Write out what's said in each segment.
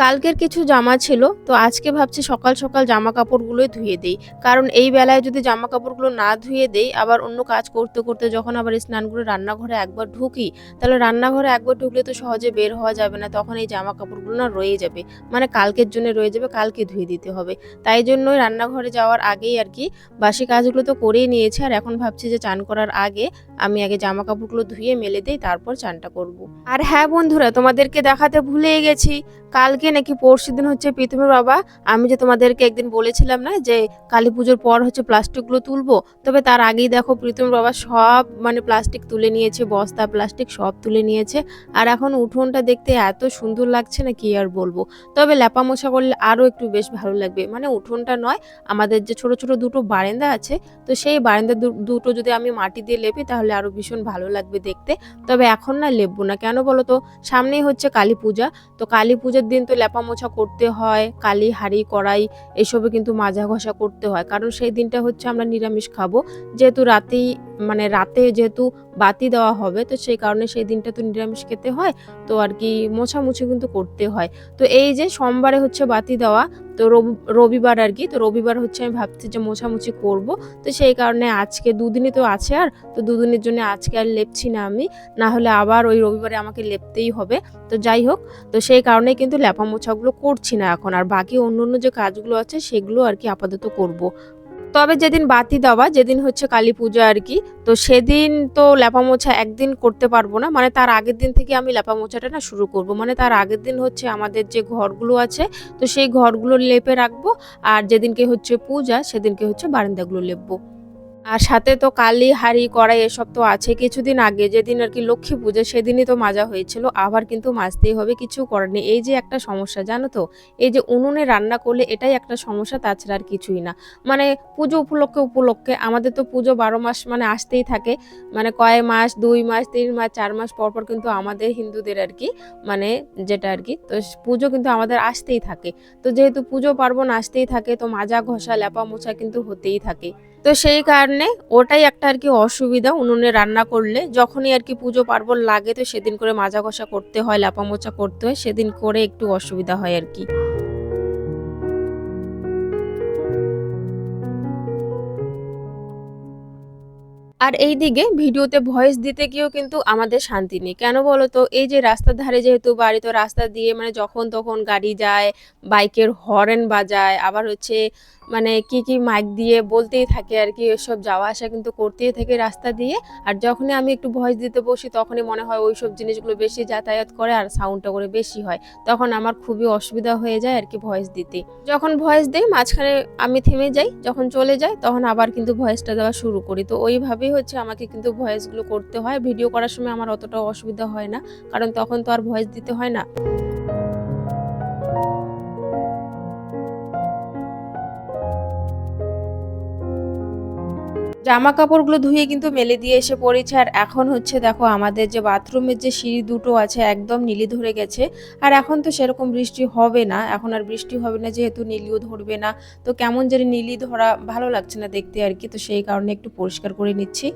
কালকের কিছু জামা ছিল, তো আজকে ভাবছি সকাল সকাল জামা কাপড়গুলোই ধুয়ে দেই। কারণ এই বেলায় যদি জামা কাপড়গুলো না ধুয়ে দেই, আবার অন্য কাজ করতে করতে যখন আবার স্নান করে রান্নাঘরে একবার ঢুকি, তাহলে রান্নাঘরে একবার ঢুকলে তো সহজে বের হওয়া যাবে না, তখন এই জামা কাপড়গুলো না রয়ে যাবে। মানে কালকের জন্য রয়ে যাবে, কালকে ধুয়ে দিতে হবে। তাই জন্যই রান্নাঘরে যাওয়ার আগেই আর কি বাসি কাজগুলো তো করেই নিয়েছি, আর এখন ভাবছি যে চান করার আগে আমি আগে জামা কাপড়গুলো ধুয়ে মেলে দিই, তারপর চানটা করব। আর হ্যাঁ বন্ধুরা, তোমাদেরকে দেখাতে ভুলে গেছি, কালকে নাকি পরশু দিন হচ্ছে প্রীতমের বাবা, আমি যে তোমাদেরকে একদিন বলেছিলাম না যে কালী পুজোর পর হচ্ছে প্লাস্টিকগুলো তুলবো, তবে তার আগেই দেখো প্রীতমের বাবা সব মানে প্লাস্টিক তুলে নিয়েছে, বস্তা, প্লাস্টিক সব তুলে নিয়েছে, আর এখন উঠোনটা দেখতে এত সুন্দর লাগছে না কি আর বলব। তবে ল্যাপা মোছা করলে আরও একটু বেশ ভালো লাগবে মানে উঠোনটা নয়, আমাদের যে ছোট ছোট দুটো বারান্দা আছে, তো সেই বারান্দা দুটো যদি আমি মাটি দিয়ে লেপি তাহলে আরও ভীষণ ভালো লাগবে দেখতে, তবে এখন না লেপবো না, কেন বলো তো? সামনেই হচ্ছে কালী পূজা, তো কালী পূজার দিন তো লেপা মোছা করতে হয়, কালি হাড়ি, কড়াই এসবে কিন্তু মাজা ঘষা করতে হয়। কারণ সেই দিনটা হচ্ছে আমরা নিরামিষ খাব। যেহেতু রাতেই মানে রাতে যেহেতু বাতি দেওয়া হবে, তো সেই কারণে সেই দিনটা তো নিরামিষ খেতে হয়। তো আর কি মোছামুছি কিন্তু করতে হয়। তো এই যে সোমবারে হচ্ছে বাতি দেওয়া তো রবি- রবিবার আর কি, তো রবিবার হচ্ছে আমি ভাবছি যে মোছামুছি করব। তো সেই কারণে আজকে দুদিনই তো আছে আর, তো দুদিনের জন্য আজকে আর লেপছি না আমি। না হলে আবার ওই রবিবারে আমাকে লেপতেই হবে। তো যাই হোক, তো সেই কারণে কিন্তু লেপা মোছাগুলো করছি না এখন। আর বাকি অন্য অন্য যে কাজগুলো আছে সেগুলো আর কি আপাতত করব। তবে যেদিন বাতি দেওয়া, যেদিন হচ্ছে কালী পূজা আর কি, তো সেদিন তো লেপা মোছা একদিন করতে পারব না। মানে তার আগের দিন থেকে আমি লেপা মোছাটা না শুরু করব। মানে তার আগের দিন হচ্ছে আমাদের যে ঘরগুলো আছে, তো সেই ঘরগুলো লেপে রাখব। আর যেদিনকে হচ্ছে পূজা, সেদিনকে হচ্ছে বারান্দাগুলো লেপবো। আর সাথে তো কালি, হাড়ি, কড়াই এসব তো আছে। কিছুদিন আগে যেদিন আর কি লক্ষ্মী পুজো, সেদিনই তো মাজা হয়েছিল। আবার কিন্তু মাজতেই হবে, কিছু করার নেই। এই যে একটা সমস্যা, জানো তো? এই যে উনুনে রান্না করলে এটাই একটা সমস্যা, তাছাড়া আর কিছুই না। মানে পুজো উপলক্ষে উপলক্ষে আমাদের তো পুজো বারো মাস মানে আসতেই থাকে। মানে কয় মাস, দুই মাস, তিন মাস, চার মাস পর পর কিন্তু আমাদের হিন্দুদের আর কি মানে যেটা আর কি, তো পুজো কিন্তু আমাদের আসতেই থাকে। তো যেহেতু পুজো পার্বণ আসতেই থাকে, তো মাজা, ঘষা, লেপা মোছা কিন্তু হতেই থাকে। তো সেই কারণে ওটাই একটা আর কি অসুবিধা। উনুনে রান্না করলে যখনই আর কি পুজো পার্বণ লাগে তো সেদিন করে মাজা কষা করতে হয় লাপামোচা করতে হয়, সেদিন করে একটু অসুবিধা হয় আর কি আর এই দিকে ভিডিওতে ভয়েস দিতে গিয়েও কিন্তু আমাদের শান্তি নেই। কেন বলো তো? এই যে রাস্তার ধারে যেহেতু বাড়ি, তো রাস্তা দিয়ে মানে যখন তখন গাড়ি যায়, বাইকের হর্ন বাজায়, আবার হচ্ছে মানে কি কি মাইক দিয়ে বলতেই থাকে আর কি, এসব যাওয়া আসা কিন্তু করতেই থাকে রাস্তা দিয়ে। আর যখনই আমি একটু ভয়েস দিতে বসি, তখনই মনে হয় ওই সব জিনিসগুলো বেশি যাতায়াত করে আর সাউন্ডটা করে বেশি হয়। তখন আমার খুবই অসুবিধা হয়ে যায় আর কি ভয়েস দিতে। যখন ভয়েস দেই, মাঝখানে আমি থেমে যাই, যখন চলে যাই, তখন আবার কিন্তু ভয়েসটা দেওয়া শুরু করি। তো ওইভাবেই হচ্ছে আমাকে কিন্তু ভয়েসগুলো করতে হয়। ভিডিও করার সময় আমার অতটা অসুবিধা হয় না, কারণ তখন তো আর ভয়েস দিতে হয় না। জামা কাপড়গুলো ধুয়ে কিন্তু মেলে দিয়ে এসে পড়েছে। আর এখন হচ্ছে দেখো আমাদের যে বাথরুমের যে সিঁড়ি দুটো আছে একদম নীলি ধরে গেছে। আর এখন তো সেরকম বৃষ্টি হবে না। এখন আর বৃষ্টি হবে না, যেহেতু নীলিও ধরবে না। তো কেমন যেন নীলি ধরা ভালো লাগছে না দেখতে আর কি। তো সেই কারণে একটু পরিষ্কার করে নিচ্ছি।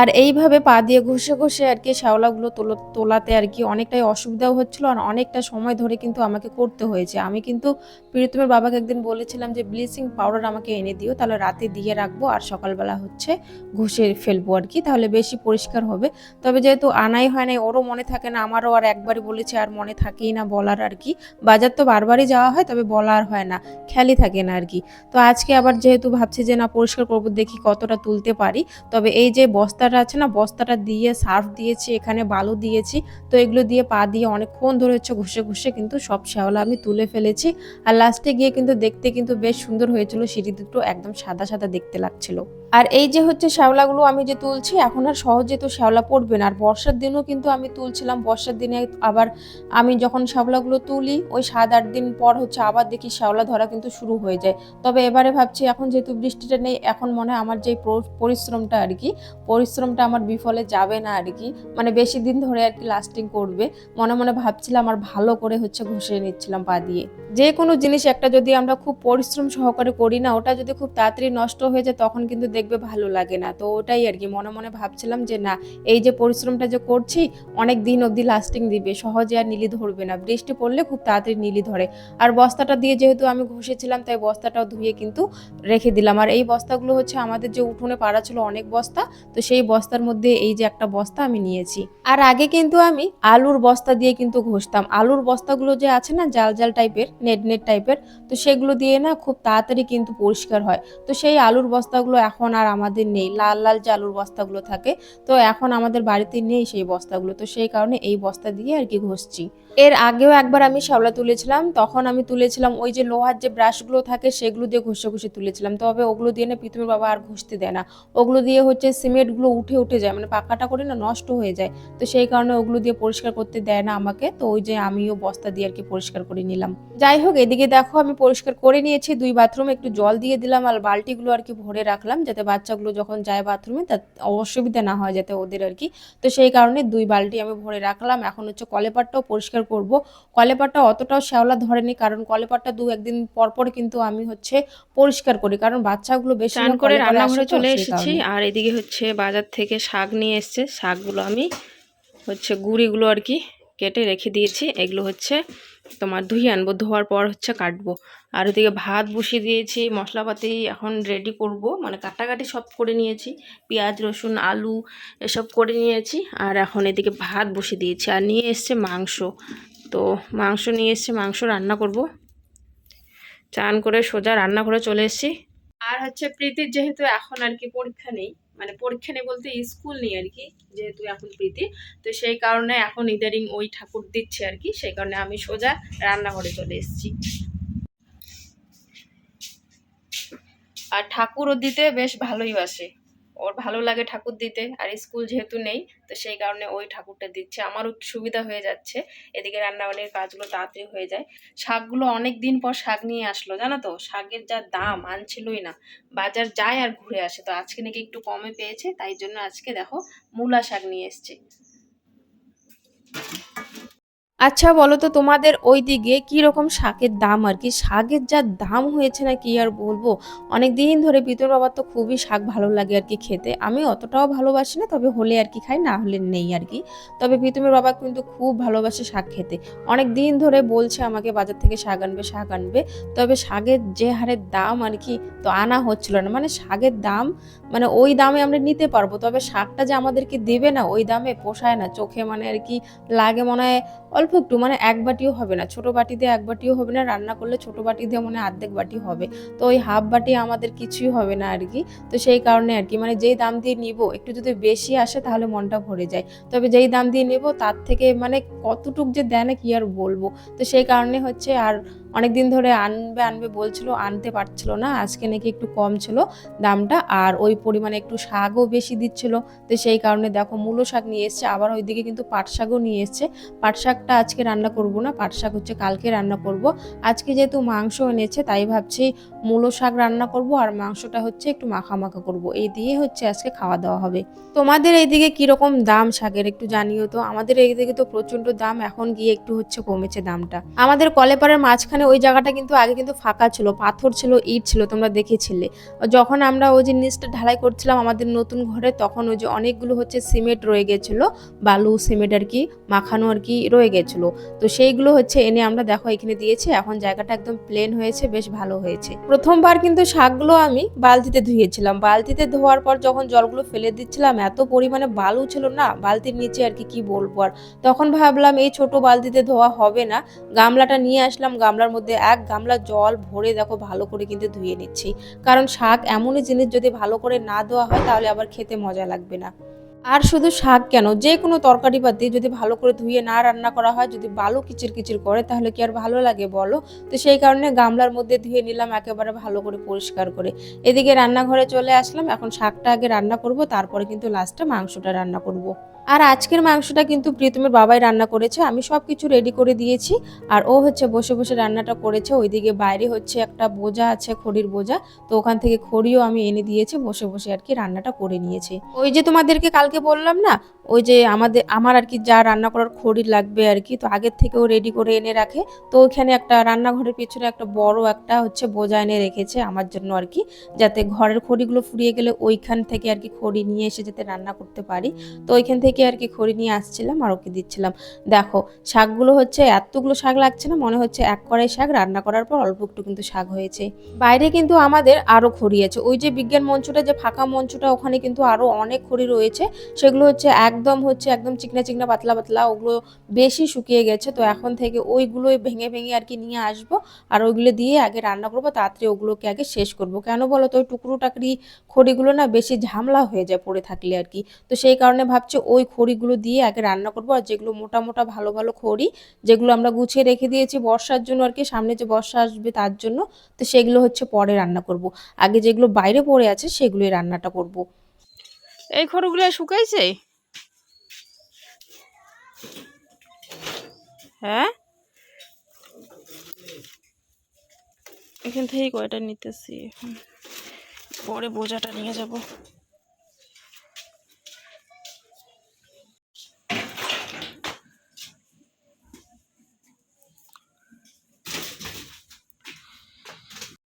আর এইভাবে পা দিয়ে ঘষে ঘষে আর কি শ্যাওলাগুলো তোলো, তোলাতে আর কি অনেকটাই অসুবিধাও হচ্ছিল আর অনেকটা সময় ধরে কিন্তু আমাকে করতে হয়েছে। আমি কিন্তু প্রীতমের বাবাকে একদিন বলেছিলাম যে ব্লিচিং পাউডার আমাকে এনে দিও, তাহলে রাতে দিয়ে রাখব আর সকালবেলা হচ্ছে ঘষে ফেলব আর কি, তাহলে বেশি পরিষ্কার হবে। তবে যেহেতু আনাই হয় না ওরও মনে থাকে না, আমারও আর একবারই বলেছে, আর মনে থাকেই না বলার আর কি। বাজার তো বারবারই যাওয়া হয়, তবে বলার হয় না, খেয়ালই থাকে না আর কি। তো আজকে আবার যেহেতু ভাবছি যে, না, পরিষ্কার করব, দেখি কতটা তুলতে পারি। তবে এই যে বস্তাটা আছে না, বস্তাটা দিয়ে সার্ফ দিয়েছি, এখানে বালু দিয়েছি, তো এগুলো দিয়ে পা দিয়ে অনেকক্ষণ ধরে হচ্ছে ঘুষে ঘষে কিন্তু সব শ্যাওলা আমি তুলে ফেলেছি। আর লাস্টে গিয়ে কিন্তু দেখতে কিন্তু বেশ সুন্দর হয়েছিল, সিঁড়ি দুটো একদম সাদা সাদা দেখতে লাগছিল। আর এই যে হচ্ছে শ্যাওলাগুলো আমি যে তুলছি, এখন আর সহজে তো শ্যাওলা পড়বে না। আর বর্ষার দিনও কিন্তু আমি তুলছিলাম, বর্ষার দিনে আবার আমি যখন শ্যাওলাগুলো তুলি, ওই সাত আট দিন পর হচ্ছে আবার দেখি শ্যাওলা ধরা কিন্তু শুরু হয়ে যায়। তবে এবারে ভাবছি, এখন যেহেতু বৃষ্টিটা নেই, এখন মনে হয় আমার যে পরিশ্রমটা আর কি, পরিশ্রমটা আমার বিফলে যাবে না আর কি। মানে বেশি দিন ধরে আর কি লাস্টিং করবে। মনে মনে ভাবছিলাম আর ভালো করে হচ্ছে ঘষে নিচ্ছিলাম পা দিয়ে। যে কোনো জিনিস একটা যদি আমরা খুব পরিশ্রম সহকারে করি না, ওটা যদি খুব তাড়াতাড়ি নষ্ট হয়ে যায়, তখন কিন্তু দেখবে ভালো লাগে না। তো ওটাই আর কি মনে মনে ভাবছিলাম যে, না, এই যে পরিশ্রমটা যে করছি, অনেক দিন অবধি লাস্টিং দিবে, সহজে আর নীলি ধরবে না। বৃষ্টি পড়লে খুব তাড়াতাড়ি নীলি ধরে। আর বস্তাটা দিয়ে যেহেতু আমি ঘষেছিলাম, তাই বস্তাটাও ধুয়ে কিন্তু রেখে দিলাম। আর এই বস্তাগুলো হচ্ছে আমাদের যে উঠোনে পাড়া ছিল অনেক বস্তা, তো সেই বস্তার মধ্যে এই যে একটা বস্তা আমি নিয়েছি। আর আগে কিন্তু আমি আলুর বস্তা দিয়ে কিন্তু ঘষতাম। আলুর বস্তাগুলো যে আছে না, জাল জাল টাইপের, নেট নেট টাইপের, তো সেগুলো দিয়ে না খুব তাড়াতাড়ি কিন্তু পরিষ্কার হয়। তো সেই আলুর বস্তাগুলো এখন আর আমাদের নেই। লাল লাল যে আলুর বস্তাগুলো থাকে। তো এখন আমাদের বাড়িতে নেই সেই বস্তাগুলো। তো সেই কারণে এই বস্তা দিয়ে আর কি ঘষছি। এর আগেও একবার আমি শ্যাওলা তুলেছিলাম। তখন আমি তুলেছিলাম ওই যে লোহার যে ব্রাশগুলো থাকে সেগুলো দিয়ে ঘষে ঘষে তুলেছিলাম। তবে ওগুলো দিয়ে না প্রীতমের বাবা আর ঘষতে দেয় না। ওগুলো দিয়ে হচ্ছে সিমেন্টগুলো উঠে উঠে যায়। মানে পাকাটা করে না নষ্ট হয়ে যায়। তো সেই কারণে ওগুলো দিয়ে পরিষ্কার করতে দেয় না আমাকে। তো ওই যে আমিও বস্তা দিয়ে আর কি পরিষ্কার করে নিলাম। যাই হোক, এদিকে দেখো আমি পরিষ্কার করে নিয়েছি। দুই বাথরুমে একটু জল দিয়ে দিলাম আর বালতিগুলো আর কি ভরে রাখলাম যাতে বাচ্চাগুলো যখন যায় বাথরুমে তা অসুবিধা না হয় যাতে ওদের আর কি। তো সেই কারণে দুই বালতি আমি ভরে রাখলাম। এখন হচ্ছে কলেপাটটাও পরিষ্কার করব। কলেপাটটা অতটাও শ্যাওলা ধরেনি কারণ কলেপাটটা দু একদিন পর পর কিন্তু আমি হচ্ছে পরিষ্কার করি কারণ বাচ্চাগুলো বেশি স্নান করে রান্নাঘরে চলে এসেছি। এসেছি আর এদিকে হচ্ছে বাজার থেকে শাক নিয়ে এসছে। শাকগুলো আমি হচ্ছে গুঁড়িগুলো আর কি কেটে রেখে দিয়েছি। এগুলো হচ্ছে তোমার ধুয়ে আনব, ধোয়ার পর হচ্ছে কাটবো। আর ওদিকে ভাত বসিয়ে দিয়েছি, মশলাপাতি এখন রেডি করব। মানে কাটাকাটি সব করে নিয়েছি। পেঁয়াজ, রসুন, আলু এসব করে নিয়েছি। আর এখন এদিকে ভাত বসিয়ে দিয়েছি। আর নিয়ে এসছে মাংস। তো মাংস নিয়ে এসছে, মাংস রান্না করব। চান করে সোজা রান্না করে চলে এসেছি। আর হচ্ছে প্রীতির যেহেতু এখন আর কি পরীক্ষা নেই মানে পরীক্ষা নেই বলতে স্কুল নেই আর কি, যেহেতু এখন প্রীতি। তো সেই কারণে এখন ইদারিং ওই ঠাকুর দিচ্ছে আর কি, সেই কারণে আমি সোজা রান্নাঘরে চলে এসেছি। আর ঠাকুরও দিতে বেশ ভালোই বাসে। ওর ভালো লাগে ঠাকুর দিতে আর স্কুল যেহেতু নেই, তো সেই কারণে ওই ঠাকুরটা দিচ্ছে। আমারও সুবিধা হয়ে যাচ্ছে। এদিকে রান্নাবান্নির কাজগুলো তাড়াতাড়ি হয়ে যায়। শাকগুলো অনেক দিন পর শাক নিয়ে আসলো, জানো তো? শাকের যা দাম আনছিলই না। বাজার যায় আর ঘুরে আসে। তো আজকে নাকি একটু কমে পেয়েছে, তাই জন্য আজকে দেখো মূলা শাক নিয়ে এসছে। আচ্ছা বলো তো তোমাদের ওই দিকে কি রকম শাকের দাম আর কি? শাকের যা দাম হয়েছে না কি আর বলব? অনেক দিন ধরে পিতর বাবার তো খুবই শাক ভালো লাগে আর কি খেতে। আমি অতটাও ভালোবাসি না, তবে হলে আর কি খাই, না হলে নেই আর কি। তবে প্রীতমের বাবা কিন্তু খুব ভালোবাসে শাক খেতে। অনেক দিন ধরে বলছে আমাকে, বাজার থেকে শাক আনবে শাক আনবে। তবে শাকের যে হারে দাম আর কি তো আনা হচ্ছিল না। মানে শাকের দাম মানে ওই দামে আমরা নিতে পারব, তবে শাকটা যে আমাদেরকে দেবে না, ওই দামে পোষায় না। চোখে মানে আর কি লাগে মনে হয় অল্প একটু মানে এক বাটিও হবে না। ছোট বাটি দিয়ে এক বাটিও হবে না, রান্না করলে ছোট বাটি দিয়ে মনে অর্ধেক বাটি হবে। তো ওই হাফ বাটি আমাদের কিছুই হবে না আর কি। তো সেই কারণে আর কি মানে যেই দাম দিয়ে নিব, একটু যদি বেশি আসে তাহলে মনটা ভরে যায়। তবে যেই দাম দিয়ে নেব তার থেকে মানে কতটুক যে দেয় না কি আর বলব। তো সেই কারণে হচ্ছে আর অনেক দিন ধরে আনবে আনবে বলছিল, আনতে পারছিল না, আজকে নাকি একটু কম ছিল দামটা, আর ওই পরিমাণে একটু শাকও বেশি দিচ্ছিল। তো সেই কারণে দেখো মূলো শাক নিয়ে এসছে, আবার ওইদিকে কিন্তু পাট শাকও নিয়ে এসছে। পাট শাকটা আজকে রান্না করব না, পাট শাক হচ্ছে কালকে রান্না করব। আজকে যেহেতু মাংস এনেছে, তাই ভাবছি মূলো শাক রান্না করব, আর মাংসটা হচ্ছে একটু মাখা মাখা করব। এই দিয়ে হচ্ছে আজকে খাওয়া দাওয়া হবে। তোমাদের এইদিকে কীরকম দাম শাকের একটু জানিও তো? আমাদের এইদিকে তো প্রচণ্ড দাম, এখন গিয়ে একটু হচ্ছে কমেছে দামটা। আমাদের কলেপাড়ের মাঝখানে ওই জায়গাটা কিন্তু আগে কিন্তু ফাঁকা ছিল, পাথর ছিল, ইট ছিল, তোমরা দেখেছিলে। যখন আমরা ওই যে নিচটা ঢালাই করছিলাম আমাদের নতুন ঘরে, তখন ওই যে অনেকগুলো হচ্ছে সিমেন্ট রয়ে গেছিল, বালু, সিমেন্ট আর কি, মাখানো আর কি রয়ে গেছিল। তো সেইগুলো হচ্ছে এনে আমরা দেখো এখানে দিয়েছি, এখন জায়গাটা একদম প্লেন হয়েছে, বেশ ভালো হয়েছে। প্রথমবার কিন্তু শাকগুলো আমি বালতিতে ধুয়েছিলাম। বালতিতে ধোয়ার পর যখন জলগুলো ফেলে দিচ্ছিলাম, এত পরিমাণে বালু ছিল না, বালতির নিচে আর কি কি বলব আর। তখন ভাবলাম এই ছোট বালতিতে ধোয়া হবে না, গামলাটা নিয়ে আসলাম, গামলার মধ্যে এক গামলা জল ভরে দেখো ভালো করে কিন্তু ধুয়ে নিচ্ছি। কারণ শাক এমনই জিনিস যদি ভালো করে না ধোয়া হয় তাহলে আবার খেতে মজা লাগবে না। আর শুধু শাক কেন? যে কোনো তরকারি পাতি যদি ভালো করে ধুয়ে না রান্না করা হয়, যদি বালু কিচির কিচির করে তাহলে কি আর ভালো লাগে বলো? তো সেই কারণে গামলার মধ্যে ধুয়ে নিলাম একেবারে ভালো করে পরিষ্কার করে। এদিকে রান্নাঘরে চলে আসলাম, এখন শাকটা আগে রান্না করব, তারপরে কিন্তু লাস্টে মাংসটা রান্না করব। আর আজকের মাংসটা কিন্তু প্রীতমের বাবাই রান্না করেছে। আমি সব কিছু রেডি করে দিয়েছি। আর ও হচ্ছে বসে বসে রান্নাটা করেছে। ওইদিকে বাইরে হচ্ছে একটা বোঝা আছে, খড়ির বোঝা। তো ওখান থেকে খড়িও আমি এনে দিয়েছি। বসে বসে আর কি রান্নাটা করে নিয়েছি। ওই যে তোমাদেরকে কালকে বললাম না ওই যে আমাদের, আমার আর কি যা রান্না করার খড়ি লাগবে আর কি, তো আগের থেকেও রেডি করে এনে রাখে। তো ওইখানে একটা রান্নাঘরের পিছনে একটা বড় একটা হচ্ছে বোঝা এনে রেখেছে আমার জন্য আর কি, যাতে ঘরের খড়িগুলো ফুরিয়ে গেলে ওইখান থেকে আর কি খড়ি নিয়ে এসে যাতে রান্না করতে পারি। তো ওইখান থেকে আর কি খড়ি নিয়ে আসছিলাম আর ওকে দিচ্ছিলাম। দেখো, শাকগুলো হচ্ছে এতগুলো শাক লাগছে না, মনে হচ্ছে এক কড়াই শাক রান্না করার পর অল্প একটু কিন্তু শাক হয়েছে। বাইরে কিন্তু আমাদের আরও খড়ি আছে, ওই যে বিজ্ঞান মঞ্চটা, যে ফাঁকা মঞ্চটা, ওখানে কিন্তু আরও অনেক খড়ি রয়েছে, সেগুলো হচ্ছে একদম হচ্ছে একদম চিকনা চিকনা পাতলা পাতলা, ওগুলো বেশি শুকিয়ে গেছে, তো এখন থেকে ওইগুলোই ভেঙে ভেঙে আর কি নিয়ে আসব। আর ওইগুলো দিয়ে আগে রান্না করব, তাড়াতাড়ি ওগুলোকে আগে শেষ করব। কেন বলো তো, ওই টুকরো টাকরি খড়িগুলো না বেশি ঝামলা হয়ে যায় পড়ে থাকলে আর কি। তো সেই কারণে ভাবছি ওই খড়িগুলো দিয়ে আগে রান্না করব, আর যেগুলো মোটা মোটা ভালো ভালো খড়ি, যেগুলো আমরা গুছিয়ে রেখে দিয়েছি বর্ষার জন্য আর কি, সামনে যে বর্ষা আসবে তার জন্য, তো সেগুলো হচ্ছে পরে রান্না করব। আগে যেগুলো বাইরে পড়ে আছে সেগুলোই রান্নাটা করব। এই খড়গুলো শুকাইছে? হ্যাঁ? এখান থেকেই কয়টা নিতেছি? পরে বোঝাটা নিয়ে যাব।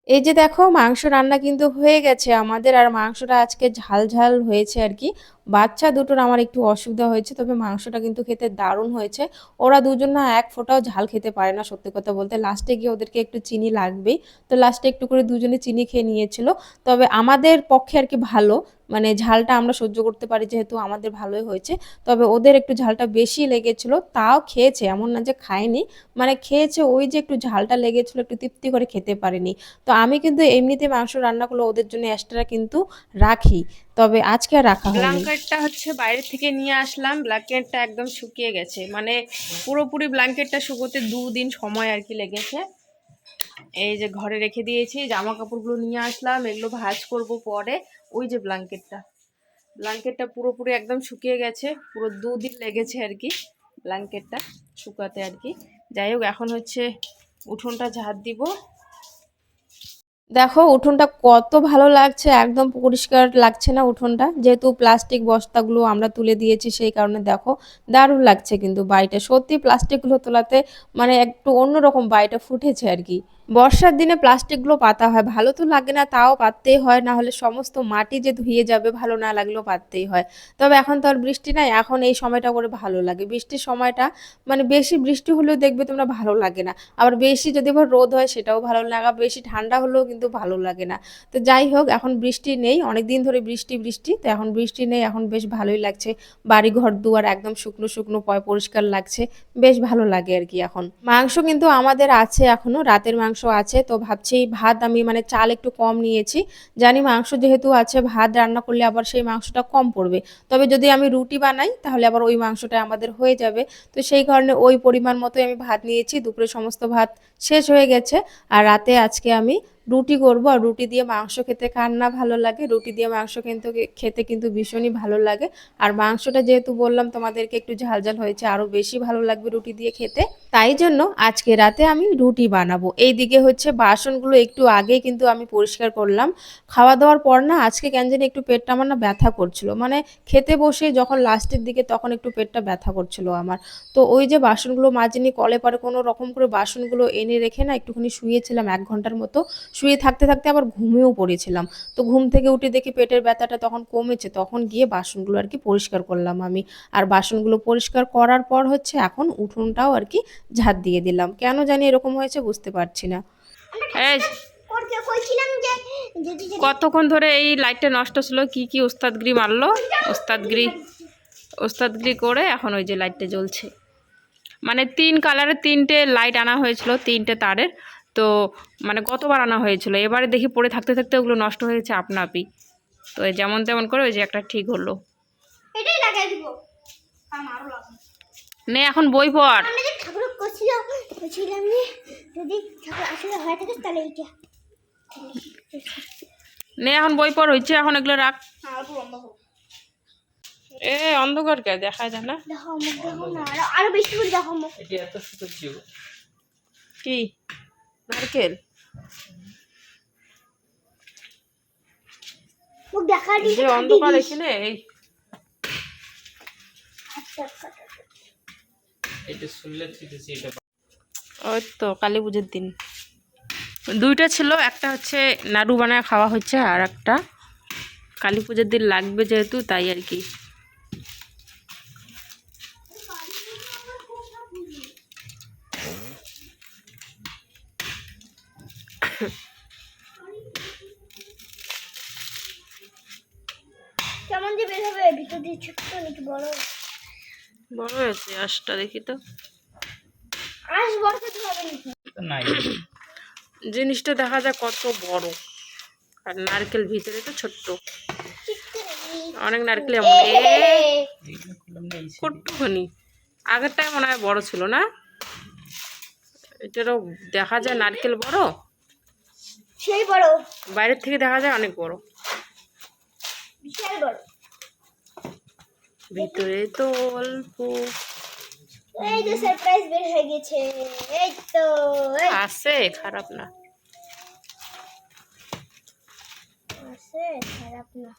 এই যে দেখো, মাংস রান্না কিন্তু হয়ে গেছে। আমাদের আর মাংসটা আজকে ঝাল ঝাল হয়েছে আর কি। বাচ্চা দুটোর আমার একটু অসুবিধা হয়েছে, তবে মাংসটা কিন্তু খেতে দারুণ হয়েছে। ওরা দুজন না এক ফোঁটাও ঝাল খেতে পারে না, সত্যি কথা বলতে। লাস্টে গিয়ে ওদেরকে একটু চিনি লাগবেই। তো লাস্টে একটু করে দুজনে চিনি খেয়ে নিয়েছিল। তবে আমাদের পক্ষে আর কি ভালো মানে ঝালটা আমরা সহ্য করতে পারি যেহেতু আমাদের ভালোই হয়েছে। তবে ওদের একটু ঝালটা বেশি লেগেছিল, তাও খেয়েছে, এমন না যে খায়নি। মানে খেয়েছে ওই যে একটু ঝালটা লেগেছিল, একটু তৃপ্তি করে খেতে পারেনি। তো আমি কিন্তু এমনিতে মাংস রান্না করলে ওদের জন্য এক্সট্রা কিন্তু রাখি। তবে আজকে রাখা হয়নি। ব্ল্যাঙ্কেটটা হচ্ছে বাইরে থেকে নিয়ে আসলাম। ব্ল্যাঙ্কেটটা একদম শুকিয়ে গেছে। মানে পুরোপুরি ব্ল্যাঙ্কেটটা শুকোতে দুদিন সময় আর কি লেগেছে। এই যে ঘরে রেখে দিয়েছি জামা কাপড়গুলো নিয়ে আসলাম, এগুলো ভাজ করব পরে। ওই যে ব্ল্যাঙ্কেটটা ব্ল্যাঙ্কেটটা পুরোপুরি একদম শুকিয়ে গেছে। পুরো দুদিন লেগেছে আর কি ব্ল্যাঙ্কেটটা শুকাতে আর কি। যাই হোক, এখন হচ্ছে উঠোনটা ঝাড় দিব। দেখো, উঠোনটা কত ভালো লাগছে, একদম পরিষ্কার লাগছে না উঠোনটা। যেহেতু প্লাস্টিক বস্তাগুলো আমরা তুলে দিয়েছি, সেই কারণে দেখো, দারুণ লাগছে কিন্তু বাড়িটা। সত্যি প্লাস্টিকগুলো তোলাতে মানে একটু অন্যরকম বাড়িটা ফুটেছে আর কি। বর্ষার দিনে প্লাস্টিকগুলো পাতা হয়। ভালো তো লাগে না, তাও পাততেই হয় না হলে সমস্ত মাটি যে ধুয়ে যাবে, ভালো না লাগলেও পাততেই হয়। তবে এখন তো আর বৃষ্টি নাই, এখন এই সময়টা করে ভালো লাগে। বৃষ্টির সময়টা মানে বেশি বৃষ্টি হলেও দেখবে তোমরা ভালো লাগে না। আবার বেশি যদি আবার রোদ হয়, সেটাও ভালো লাগে বেশি ঠান্ডা হলেও কিন্তু ভালো লাগে না। তো যাই হোক, এখন বৃষ্টি নেই অনেক দিন ধরে বৃষ্টি বৃষ্টি, তো এখন বৃষ্টি নেই, এখন বেশ ভালোই লাগছে। বাড়ি ঘর দুয়ার একদম শুকনো শুকনো, পয় পরিষ্কার লাগছে, বেশ ভালো লাগে আর কি এখন। মাংস কিন্তু আমাদের আছে এখনও, রাতের মাংস আছে, তো ভাবছি ভাত আমি মানে চাল একটু কম নিয়েছি। জানি মাংস যেহেতু আছে, ভাত রান্না করলে আবার সেই মাংসটা কম পড়বে। তবে যদি আমি রুটি বানাই, তাহলে আবার ওই মাংসটা আমাদের হয়ে যাবে। তো সেই কারণে ওই পরিমাণ মতোই আমি ভাত নিয়েছি। দুপুরে সমস্ত ভাত শেষ হয়ে গেছে। আর রাতে আজকে আমি রুটি করব আর রুটি দিয়ে মাংস খেতে কার না ভালো লাগে? রুটি দিয়ে মাংস কিন্তু খেতে কিন্তু ভীষণই ভালো লাগে। আর মাংসটা যেহেতু বললাম তোমাদেরকে একটু ঝাল ঝাল হয়েছে আরও বেশি ভালো লাগবে রুটি দিয়ে খেতে। তাই জন্য আজকে রাতে আমি রুটি বানাবো। এই দিকে হচ্ছে বাসনগুলো একটু আগে কিন্তু আমি পরিষ্কার করলাম। খাওয়া দাওয়ার পর না আজকে কেন জানি একটু পেটটা আমার না ব্যথা করছিল। মানে খেতে বসে যখন লাস্টের দিকে তখন একটু পেটটা ব্যথা করছিল আমার। তো ওই যে বাসনগুলো মাজিনি, কলে পরে কোনো রকম করে বাসনগুলো এনে রেখে না একটুখানি শুয়েছিলাম এক ঘণ্টার মতো। শুয়ে থাকতে থাকতে আবার ঘুমিয়েও পড়েছিলাম। তো ঘুম থেকে উঠে দেখি পেটের ব্যথাটা তখন কমেছে, তখন গিয়ে বাসনগুলো আর কি পরিষ্কার করলাম আমি। আর বাসনগুলো পরিষ্কার করার পর হচ্ছে এখন উঠোনটাও আর কি ঝাঁট দিয়ে দিলাম। কেন জানি এরকম হয়েছে বুঝতে পারছি না। কতক্ষণ ধরে এই লাইটটা নষ্ট ছিল? কি কি ওস্তাদগিরি মারলো? ওস্তাদগিরি ওস্তাদগিরি করে এখন ওই যে লাইটটা জ্বলছে। মানে তিন কালারের তিনটে লাইট আনা হয়েছিল, তিনটে তারের। তো মানে কতবার আনা হয়েছিল। এবারে দেখি পড়ে থাকতে থাকতে ওগুলো নষ্ট হয়েছে গেছে আপনা আপি তো যেমন তেমন করে ওই যে একটা ঠিক হলো। নে এখন বই পড়। আমরা যে ঠাকুর করছিল বলছিলাম যে যদি ঠাকুর আসলে হয়ে থাকে তাহলে এইটা। নে এখন বই পড় হয়েছে এখন এগুলো রাখ। আর লম্বা হোক। এ অন্ধকার কে? দেখা যায় না। দেখো মুখ দেখো না। আরও আরও বেশি করে দেখো মুখ। এটা এত সুন্দর ছিল কি? নারকেল যে অন্ধকার এখানে এই। ওই তো কালী পুজোর দিন। দুইটা ছিল একটা হচ্ছে নাড়ু বানায় খাওয়া হচ্ছে আর একটা কালী পুজোর দিন লাগবে যেহেতু তাই আর কি। কেমন যে বের হবে? ভিতর দিয়ে ছোট্ট নাকি বড় বড় হয়েছে আশটা দেখি তো। আস বড় তো হবে নাকি? জিনিসটা দেখা যায় কত বড়। আর নারকেল ভিতরে তো ছোট্ট। অনেক নারকেল এমন। কট্টুখানি। আগেরটাই মনে হয় বড় ছিল না? এটারও দেখা যায় নারকেল বড়। সেই বড়। বাইরের থেকে দেখা যায় অনেক বড় বিশাল বড় ভিতরে তো অল্প এই তো সারপ্রাইজ বের হয়ে গেছে। এই তো আছে খারাপ না। আছে খারাপ না।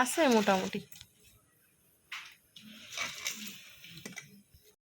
আছে মোটামুটি।